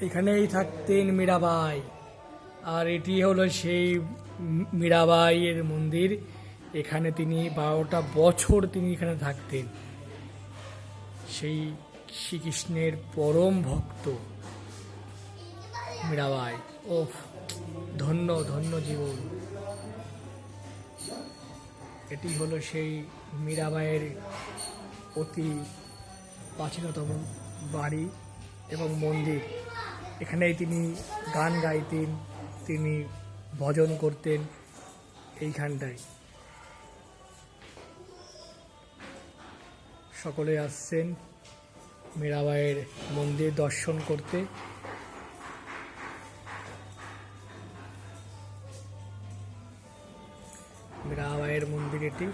এখানেই থাকতেন মীরাবাই। আর এটি হলো সেই মীরাবাইয়ের মন্দির। এখানে তিনি বারোটা বছর তিনি এখানে থাকতেন। সেই শ্রীকৃষ্ণের পরম ভক্ত মীরাবাই। ও ধন্য ধন্য জীবন। এটি হলো সেই মীরাবাইয়ের অতি প্রাচীনতম বাড়ি এবং মন্দির। এখানেই তিনি গান গাইতেন, তিনি ভজন করতেন এইখানটায়। সকলে আসছেন মীরাবাইয়ের মন্দির দর্শন করতে। মীরাবাইয়ের মন্দির এটি।